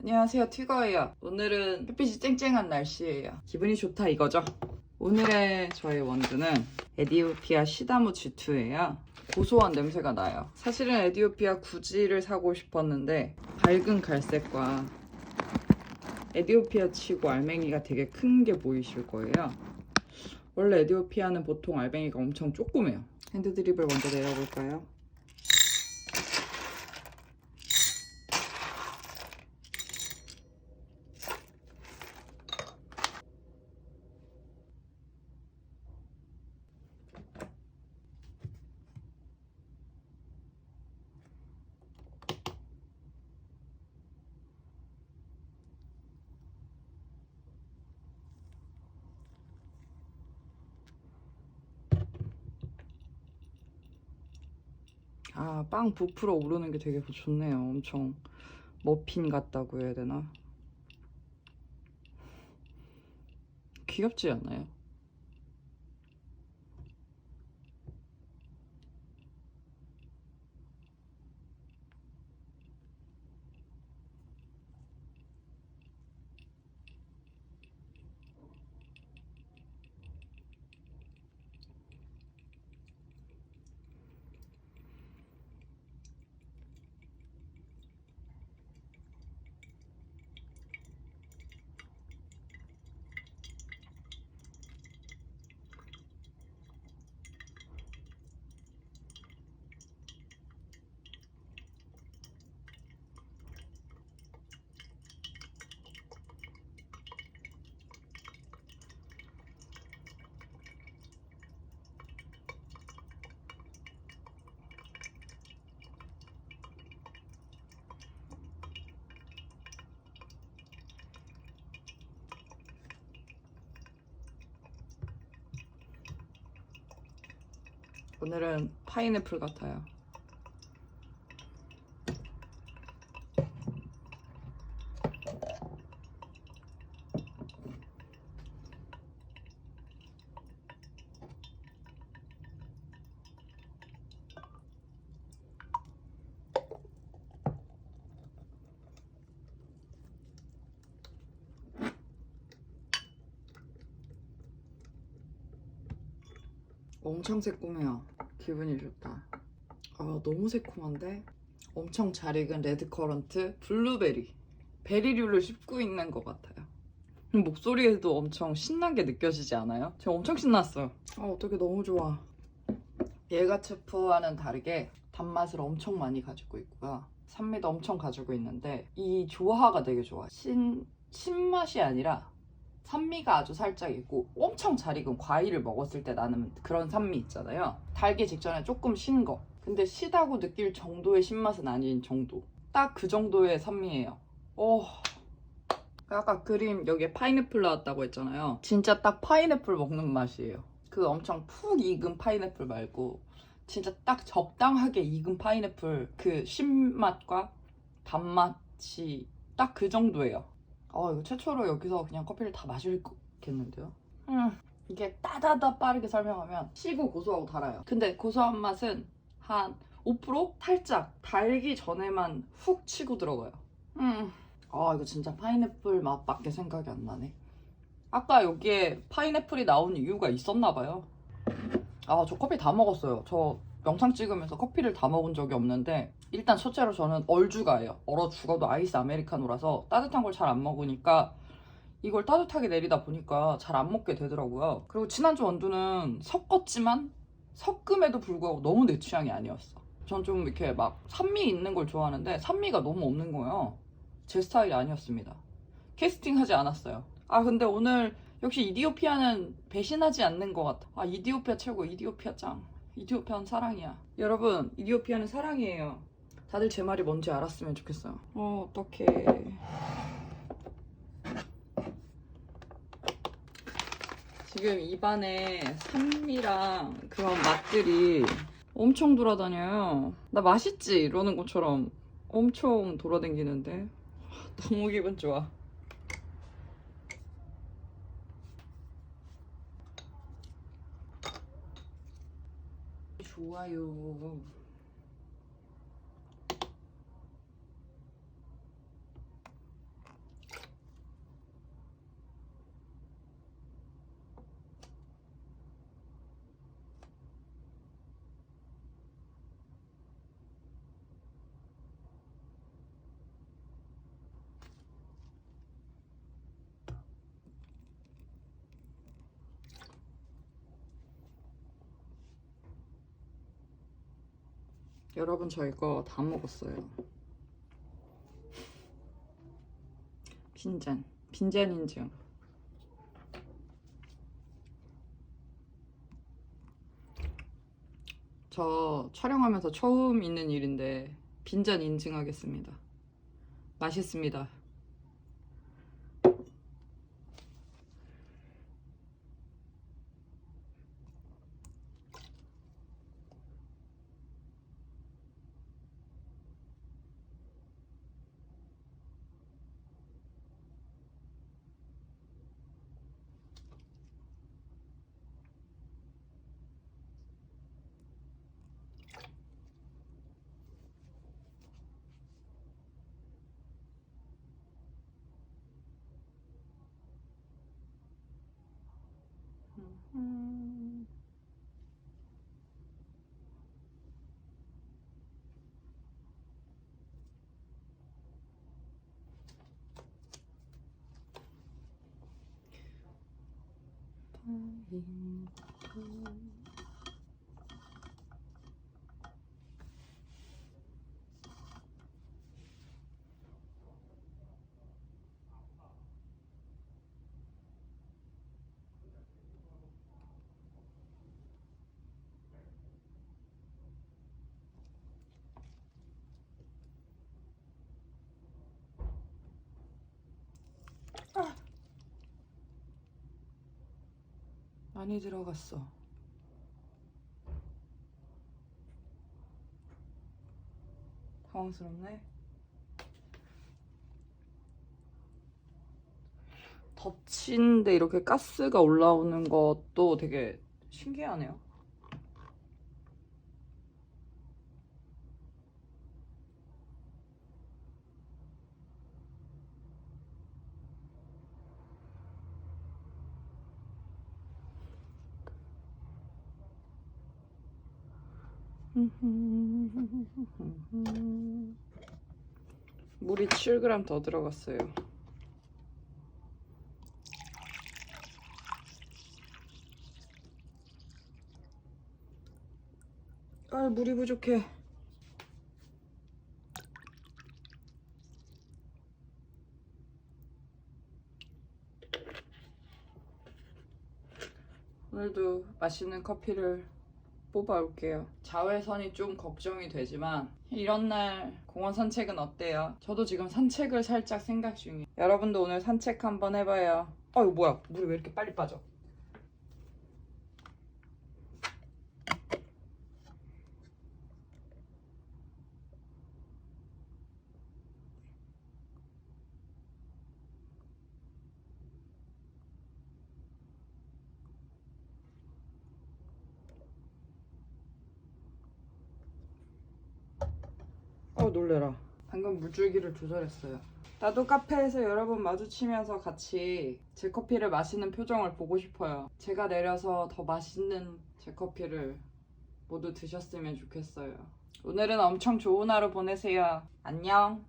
안녕하세요 튀거예요. 오늘은 햇빛이 쨍쨍한 날씨예요. 기분이 좋다 이거죠? 오늘의 저의 원두는 에디오피아 시다무 G2예요. 고소한 냄새가 나요. 사실은 에디오피아 구지를 사고 싶었는데 밝은 갈색과 에디오피아 치고 알맹이가 되게 큰 게 보이실 거예요. 원래 에디오피아는 보통 알맹이가 엄청 조그매요. 핸드 드립을 먼저 내려볼까요? 아, 빵 부풀어 오르는 게 되게 좋네요. 엄청 머핀 같다고 해야 되나? 귀엽지 않아요? 오늘은 파인애플 같아요. 엄청 새콤해요. 기분이 좋다. 아, 너무 새콤한데? 엄청 잘 익은 레드커런트, 블루베리, 베리류를 씹고 있는 것 같아요. 목소리에도 엄청 신나게 느껴지지 않아요? 제가 엄청 신났어요. 아, 어떻게 너무 좋아. 얘가 체프와는 다르게 단맛을 엄청 많이 가지고 있고요. 산미도 엄청 가지고 있는데 이 조화가 되게 좋아. 신, 신맛이 아니라 산미가 아주 살짝 있고 엄청 잘 익은 과일을 먹었을 때 나는 그런 산미 있잖아요. 달기 직전에 조금 신 거. 근데 시다고 느낄 정도의 신맛은 아닌 정도. 딱 그 정도의 산미예요. 오. 아까 그림 여기에 파인애플 나왔다고 했잖아요. 진짜 딱 파인애플 먹는 맛이에요. 그 엄청 푹 익은 파인애플 말고 진짜 딱 적당하게 익은 파인애플 그 신맛과 단맛이 딱 그 정도예요. 어 이거 최초로 여기서 그냥 커피를 다 마실겠는데요? 음 이게 따다다 빠르게 설명하면 시고 고소하고 달아요. 근데 고소한 맛은 한 5% 살짝 달기 전에만 훅 치고 들어가요. 음. 아 이거 진짜 파인애플 맛밖에 생각이 안 나네. 아까 여기에 파인애플이 나온 이유가 있었나 봐요. 아 저 커피 다 먹었어요. 저 영상 찍으면서 커피를 다 먹은 적이 없는데 일단 첫째로 저는 얼죽아예요. 얼어 죽어도 아이스 아메리카노라서 따뜻한 걸 잘 안 먹으니까 이걸 따뜻하게 내리다 보니까 잘 안 먹게 되더라고요. 그리고 지난주 원두는 섞었지만 섞음에도 불구하고 너무 내 취향이 아니었어. 전 좀 이렇게 막 산미 있는 걸 좋아하는데 산미가 너무 없는 거예요. 제 스타일이 아니었습니다. 캐스팅하지 않았어요. 아 근데 오늘 역시 이디오피아는 배신하지 않는 것 같아. 아 이디오피아 최고, 이디오피아 짱. 이디오피아는 사랑이야. 여러분, 이디오피아는 사랑이에요. 다들 제 말이 뭔지 알았으면 좋겠어요. 어, 어떡해. 지금 입안에 산미랑 그런 맛들이 엄청 돌아다녀요. 나 맛있지? 이러는 것처럼 엄청 돌아다니는데. 너무 기분 좋아. 좋아요. 여러분 저 이거 다 먹었어요. 빈잔, 빈잔 인증. 저 촬영하면서 처음 있는 일인데 빈잔 인증하겠습니다. 맛있습니다. 음. 많이 들어갔어. 당황스럽네. 덮친데 이렇게 가스가 올라오는 것도 되게 신기하네요. 물이 7g 더 들어갔어요. 아, 물이 부족해. 오늘도 맛있는 커피를 뽑아올게요. 자외선이 좀 걱정이 되지만 이런 날 공원 산책은 어때요? 저도 지금 산책을 살짝 생각 중이에요. 여러분도 오늘 산책 한번 해봐요. 어 이거 뭐야? 물이 왜 이렇게 빨리 빠져? 어 놀래라. 방금 물줄기를 조절했어요. 나도 카페에서 여러 분 마주치면서 같이 제 커피를 마시는 표정을 보고 싶어요. 제가 내려서 더 맛있는 제 커피를 모두 드셨으면 좋겠어요. 오늘은 엄청 좋은 하루 보내세요. 안녕.